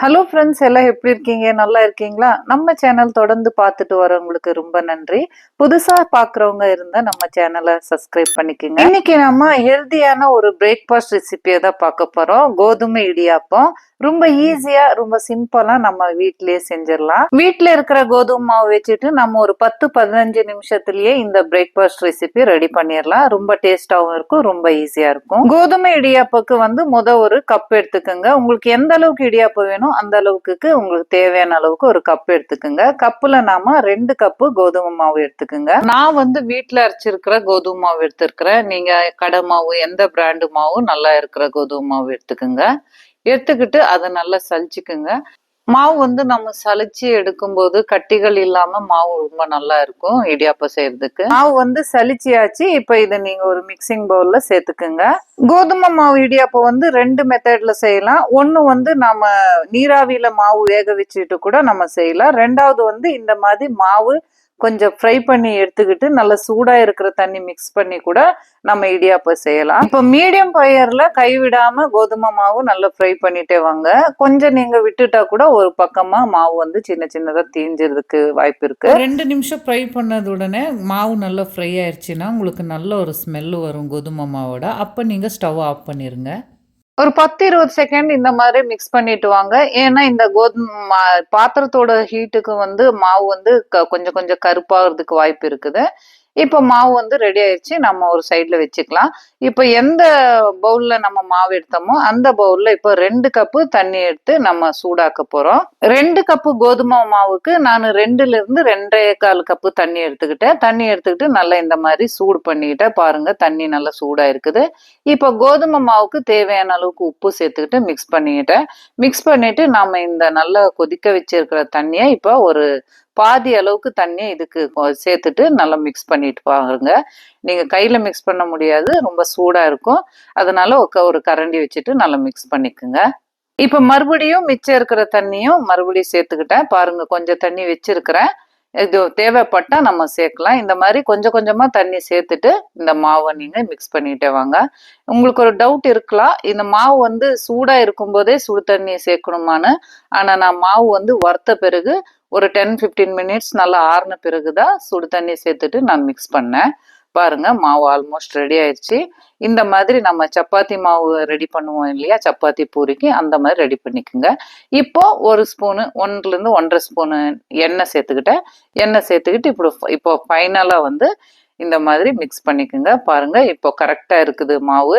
Hello friends எல்லாம் எப்படி இருக்கீங்க? நல்லா இருக்கீங்களா? நம்ம சேனல் தொடர்ந்து பார்த்துட்டு வரவங்களுக்கு ரொம்ப நன்றி. புதுசாக பார்க்குறவங்க இருந்தால் நம்ம சேனலை சப்ஸ்கிரைப் பண்ணிக்கோங்க. இன்னைக்கு நம்ம ஹெல்த்தியான ஒரு பிரேக்ஃபாஸ்ட் ரெசிபியை தான் பார்க்க போகிறோம் கோதுமை இடியாப்பம். ரொம்ப ஈஸியாக ரொம்ப சிம்பிளாக நம்ம வீட்டிலேயே செஞ்சிடலாம். வீட்டில் இருக்கிற கோதுமை மாவு வச்சுட்டு நம்ம ஒரு பத்து பதினஞ்சு நிமிஷத்துலேயே இந்த பிரேக்ஃபாஸ்ட் ரெசிபி ரெடி பண்ணிடலாம். ரொம்ப டேஸ்டாகவும் இருக்கும் ரொம்ப ஈஸியாக இருக்கும். கோதுமை இடியாப்புக்கு வந்து முத ஒரு கப் எடுத்துக்கோங்க. உங்களுக்கு எந்த அளவுக்கு இடியாப்பம் வேணும் அந்த அளவுக்கு உங்களுக்கு தேவையான அளவுக்கு ஒரு கப் எடுத்துக்கோங்க. கப்புல நாம ரெண்டு கப்பு கோதுமை மாவு எடுத்துக்கோங்க. நான் வந்து வீட்ல அரைச்சிருக்கிற கோதுமை மாவு எடுத்துருக்கிறேன். நீங்க கடை மாவு எந்த பிராண்டு மாவும் நல்லா இருக்கிற கோதுமை மாவு எடுத்துக்கோங்க. எடுத்துக்கிட்டு அதை நல்லா சலிச்சுக்குங்க. மாவு வந்து நம்ம சலிச்சு எடுக்கும்போது கட்டிகள் இல்லாம மாவு ரொம்ப நல்லா இருக்கும் இடியாப்பம் செய்யறதுக்கு மாவு வந்து சலிச்சியாச்சு இப்ப இதை நீங்க ஒரு மிக்சிங் பவுல்ல சேர்த்துக்குங்க. கோதுமை மாவு இடியாப்பம் வந்து ரெண்டு மெத்தட்ல செய்யலாம். ஒன்னு வந்து நம்ம நீராவியில மாவு வேக வச்சுட்டு கூட நம்ம செய்யலாம். ரெண்டாவது வந்து இந்த மாதிரி மாவு கொஞ்சம் ஃப்ரை பண்ணி எடுத்துக்கிட்டு நல்லா சூடாக இருக்கிற தண்ணி மிக்ஸ் பண்ணி கூட நம்ம இடியாப்பம் செய்யலாம். இப்போ மீடியம் ஃபயரில் கைவிடாமல் கோதுமை மாவு நல்லா ஃப்ரை பண்ணிட்டே வாங்க. கொஞ்சம் நீங்கள் விட்டுட்டா கூட ஒரு பக்கமாக மாவு வந்து சின்ன சின்னதாக தீஞ்சிறதுக்கு வாய்ப்பு இருக்கு. ரெண்டு நிமிஷம் ஃப்ரை பண்ணது உடனே மாவு நல்லா ஃப்ரை ஆயிடுச்சுன்னா உங்களுக்கு நல்ல ஒரு ஸ்மெல்லு வரும் கோதுமை மாவோட. அப்போ நீங்கள் ஸ்டவ் ஆஃப் பண்ணிடுங்க ஒரு பத்து இருபது செகண்ட் இந்த மாதிரி மிக்ஸ் பண்ணிட்டு வாங்க. ஏன்னா இந்த கோதுமை மா- பாத்திரத்தோட ஹீட்டுக்கு வந்து மாவு வந்து க- கொஞ்சம் கொஞ்சம் கருப்பாகிறதுக்கு வாய்ப்பு இருக்குது. இப்போ மாவு வந்து ரெடி ஆயிடுச்சு நம்ம ஒரு சைடில் வச்சுக்கலாம். இப்போ எந்த பவுலில் நம்ம மாவு எடுத்தோமோ அந்த பவுலில் இப்போ ரெண்டு கப்பு தண்ணி எடுத்து நம்ம சூடாக்க போகிறோம் ரெண்டு கப்பு கோதுமை மாவுக்கு நான் ரெண்டுலேருந்து ரெண்டே கால் கப்பு தண்ணி எடுத்துக்கிட்டேன். தண்ணி எடுத்துக்கிட்டு நல்லா இந்த மாதிரி சூடு பண்ணிக்கிட்டேன் பாருங்கள் தண்ணி நல்லா சூடாக இருக்குது இப்போ கோதுமை மாவுக்கு தேவையான அளவுக்கு உப்பு சேர்த்துக்கிட்டு மிக்ஸ் பண்ணிக்கிட்டேன். மிக்ஸ் பண்ணிவிட்டு நாம் இந்த நல்லா கொதிக்க வச்சிருக்கிற தண்ணியை இப்போ ஒரு பாதி அளவுக்கு தண்ணியை இதுக்கு சேர்த்துட்டு நல்லா மிக்ஸ் பண்ணிட்டு பாருங்க நீங்கள் கையில் மிக்ஸ் பண்ண முடியாது ரொம்ப சூடாக இருக்கும். அதனால ஒரு க- ஒரு கரண்டி வச்சுட்டு நல்லா மிக்ஸ் பண்ணிக்கோங்க. இப்போ மறுபடியும் மிச்சம் இருக்கிற தண்ணியும் மறுபடியும் சேர்த்துக்கிட்டேன். பாருங்க கொஞ்சம் தண்ணி வச்சிருக்கிறேன். இது தேவைப்பட்டால் நம்ம சேர்க்கலாம். இந்த மாதிரி கொஞ்சம் கொஞ்சமாக தண்ணி சேர்த்துட்டு இந்த மாவை நீங்கள் மிக்ஸ் பண்ணிட்டே வாங்க. உங்களுக்கு ஒரு டவுட் இருக்கலாம். இந்த மாவு வந்து சூடாக இருக்கும்போதே சுடு தண்ணி சேர்க்கணுமான்னு. ஆனால் நான் மாவு வந்து வறுத்த பிறகு ஒரு டென் 15 மினிட்ஸ் நல்லா ஆறின பிறகுதான் சுடு தண்ணி சேர்த்துட்டு நான் மிக்ஸ் பண்ணேன். பாருங்க மாவு ஆல்மோஸ்ட் ரெடி ஆயிடுச்சு இந்த மாதிரி நம்ம சப்பாத்தி மாவு ரெடி பண்ணுவோம் இல்லையா? சப்பாத்தி பூரிக்கு அந்த மாதிரி ரெடி பண்ணிக்கோங்க. இப்போ ஒரு ஸ்பூனு ஒன்றுலேருந்து ஒன்றரை ஸ்பூனு எண்ணெய் சேர்த்துக்கிட்டேன். எண்ணெய் சேர்த்துக்கிட்டு இப்போ இப்போ ஃபைனலாக வந்து இந்த மாதிரி மிக்ஸ் பண்ணிக்கோங்க. பாருங்க இப்போ கரெக்டாக இருக்குது மாவு.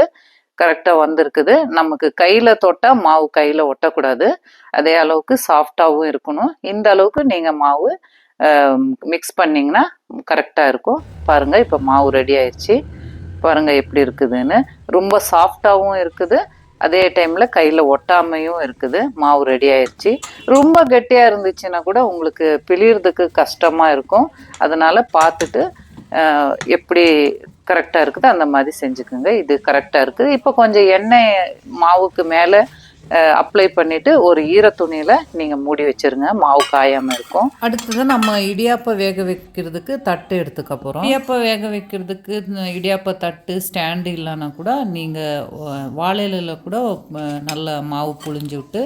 கரெக்டாக வந்திருக்குது. நமக்கு கையில் தொட்டால் மாவு கையில் ஒட்டக்கூடாது. அதே அளவுக்கு சாஃப்டாகவும் இருக்கணும். இந்த அளவுக்கு நீங்கள் மாவு மிக்ஸ் பண்ணிங்கன்னா கரெக்டாக இருக்கும். பாருங்கள் இப்போ மாவு ரெடி ஆயிடுச்சு. பாருங்கள் எப்படி இருக்குதுன்னு. ரொம்ப சாஃப்டாகவும் இருக்குது. அதே டைமில் கையில் ஒட்டாமையும் இருக்குது. மாவு ரெடி ஆயிடுச்சு. ரொம்ப கெட்டியாக இருந்துச்சுன்னா கூட உங்களுக்கு பிழியறதுக்கு கஷ்டமாக இருக்கும். அதனால் பார்த்துட்டு எப்படி கரெக்டாக இருக்குது அந்த மாதிரி செஞ்சுக்குங்க. இது கரெக்டாக இருக்குது இப்போ கொஞ்சம் எண்ணெய் மாவுக்கு மேலே அப்ளை பண்ணிட்டு ஒரு ஈர துணியில நீங்க மூடி வச்சிருங்க. மாவு காயாம இருக்கும். அடுத்தது நம்ம இடியாப்ப வேக வைக்கிறதுக்கு தட்டு எடுத்துக்க போகிறோம் இடியாப்ப வேக வைக்கிறதுக்கு இடியாப்ப தட்டு ஸ்டாண்டு இல்லைன்னா கூட நீங்கள் வாழையில கூட நல்ல மாவு புழிஞ்சு விட்டு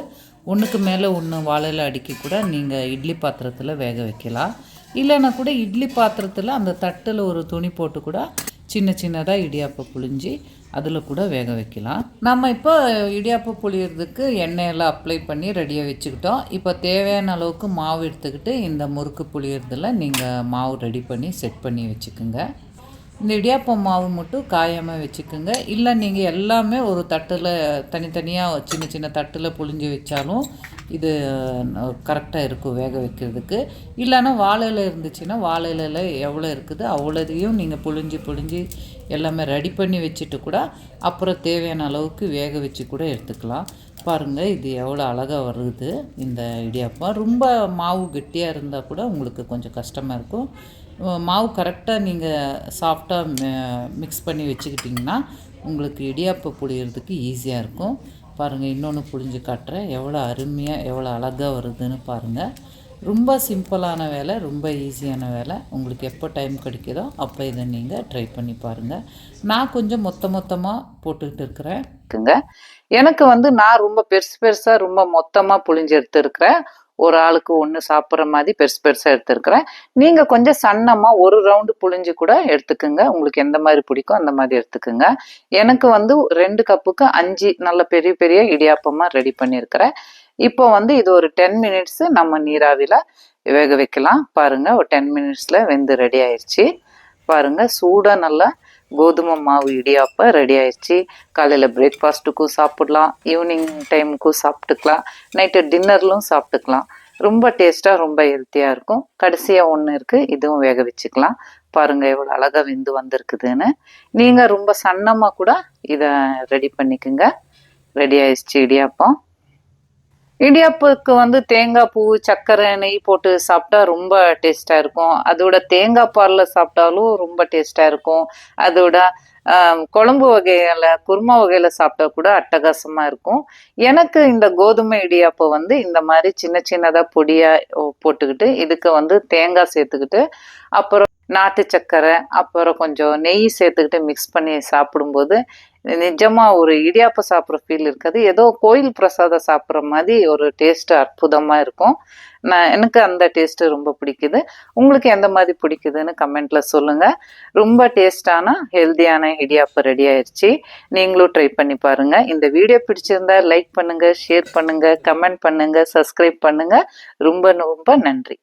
ஒன்றுக்கு மேலே ஒன்று வாழையில அடுக்கி கூட நீங்கள் இட்லி பாத்திரத்தில் வேக வைக்கலாம். இல்லைன்னா கூட இட்லி பாத்திரத்தில் அந்த தட்டில் ஒரு துணி போட்டு கூட சின்ன சின்னதாக இடியாப்பம் புழிஞ்சு அதில் கூட வேக வைக்கலாம். நம்ம இப்போ இடியாப்பம் புளியறதுக்கு எண்ணெயெல்லாம் அப்ளை பண்ணி ரெடியாக வச்சுக்கிட்டோம். இப்போ தேவையான அளவுக்கு மாவு எடுத்துக்கிட்டு இந்த முறுக்கு புழியறதில் நீங்கள் மாவு ரெடி பண்ணி செட் பண்ணி வச்சுக்கோங்க. இந்த இடியாப்பம் மாவு மட்டும் காயாமல் வச்சுக்கோங்க. இல்லை நீங்கள் எல்லாமே ஒரு தட்டில் தனித்தனியாக சின்ன சின்ன தட்டில் புழிஞ்சு வச்சாலும் இது கரெக்டாக இருக்கும் வேக வைக்கிறதுக்கு. இல்லைன்னா வாழையில் இருந்துச்சுன்னா வாழையில எவ்வளோ இருக்குது அவ்வளோதையும் நீங்கள் புழிஞ்சு புழிஞ்சு எல்லாமே ரெடி பண்ணி வச்சுட்டு கூட அப்புறம் தேவையான அளவுக்கு வேக வச்சு கூட எடுத்துக்கலாம். பாருங்கள் இது எவ்வளோ அழகாக வருது இந்த இடியாப்பம் ரொம்ப மாவு கெட்டியாக இருந்தால் கூட உங்களுக்கு கொஞ்சம் கஷ்டமாக இருக்கும். மாவு கரெக்டாக நீங்கள் சாஃப்டாக மிக்ஸ் பண்ணி வச்சுக்கிட்டிங்கன்னா உங்களுக்கு இடியாப்பம் புளியறதுக்கு ஈஸியாக இருக்கும். பாருங்கள் இன்னொன்று புளிஞ்சு காட்டுறேன். எவ்வளோ அருமையாக எவ்வளோ அழகாக வருதுன்னு பாருங்கள் ரொம்ப சிம்பிளான வேலை ரொம்ப ஈஸியான வேலை. உங்களுக்கு எப்போ டைம் கிடைக்குதோ அப்போ இதை நீங்கள் ட்ரை பண்ணி பாருங்கள் நான் கொஞ்சம் மொத்த மொத்தமாக போட்டுக்கிட்டு இருக்கிறேன். எனக்கு வந்து நான் ரொம்ப பெருசு பெருசாக ரொம்ப மொத்தமாக புழிஞ்சு எடுத்துருக்கிறேன். ஒரு ஆளுக்கு ஒன்று சாப்பிட்ற மாதிரி பெருசு பெருசாக எடுத்துருக்கிறேன். நீங்கள் கொஞ்சம் சன்னமாக ஒரு ரவுண்டு புழிஞ்சு கூட எடுத்துக்கோங்க. உங்களுக்கு எந்த மாதிரி பிடிக்கும் அந்த மாதிரி எடுத்துக்கோங்க. எனக்கு வந்து ரெண்டு கப்புக்கு அஞ்சு நல்ல பெரிய பெரிய இடியாப்பமாக ரெடி பண்ணியிருக்கிறேன். இப்போ வந்து இது ஒரு டென் மினிட்ஸ் நம்ம நீராவியில் வேக வைக்கலாம். பாருங்க ஒரு டென் மினிட்ஸில் வெந்து ரெடி ஆயிடுச்சு பாருங்க சூடாக நல்லா கோதுமை மாவு இடியாப்பம் ரெடி ஆயிடுச்சு காலையில் பிரேக்ஃபாஸ்ட்டுக்கும் சாப்பிடலாம் ஈவினிங் டைமுக்கும் சாப்பிட்டுக்கலாம் நைட்டு டின்னர்லும் சாப்பிட்டுக்கலாம். ரொம்ப டேஸ்ட்டாக ரொம்ப ஹெல்த்தியாக இருக்கும். கடைசியாக ஒன்று இருக்குது இதுவும் வேக வச்சுக்கலாம். பாருங்கள் எவ்வளோ அழகாக வெந்து வந்திருக்குதுன்னு. நீங்கள் ரொம்ப சன்னமாக கூட இதை ரெடி பண்ணிக்கோங்க. ரெடி ஆயிடுச்சு இடியாப்பம். இடியாப்புக்கு வந்து தேங்காய் பூ சர்க்கரை நெய் போட்டு சாப்பிட்டா ரொம்ப டேஸ்ட்டாக இருக்கும். அதோட தேங்காய் பாலில் சாப்பிட்டாலும் ரொம்ப டேஸ்ட்டாக இருக்கும். அதோட குழம்பு வகையில் குருமா வகையில் சாப்பிட்டா கூட அட்டகாசமாக இருக்கும். எனக்கு இந்த கோதுமை இடியாப்பை வந்து இந்த மாதிரி சின்ன சின்னதாக பொடியாக போட்டுக்கிட்டு இதுக்கு வந்து தேங்காய் சேர்த்துக்கிட்டு அப்புறம் நாட்டு சர்க்கரை அப்புறம் கொஞ்சம் நெய் சேர்த்துக்கிட்டு மிக்ஸ் பண்ணி சாப்பிடும்போது நிஜமாக ஒரு இடியாப்பம் சாப்பிட்ற ஃபீல் இருக்காது. ஏதோ கோயில் பிரசாதம் சாப்பிட்ற மாதிரி ஒரு டேஸ்ட் அற்புதமாக இருக்கும். நான் எனக்கு அந்த டேஸ்ட்டு ரொம்ப பிடிக்குது. உங்களுக்கு எந்த மாதிரி பிடிக்குதுன்னு கமெண்ட்டில் சொல்லுங்கள் ரொம்ப டேஸ்டான ஹெல்தியான இடியாப்பம் ரெடி ஆயிடுச்சு நீங்களும் ட்ரை பண்ணி பாருங்கள் இந்த வீடியோ பிடிச்சிருந்தா லைக் பண்ணுங்கள் ஷேர் பண்ணுங்கள் கமெண்ட் பண்ணுங்கள் சப்ஸ்கிரைப் பண்ணுங்கள் ரொம்ப ரொம்ப நன்றி.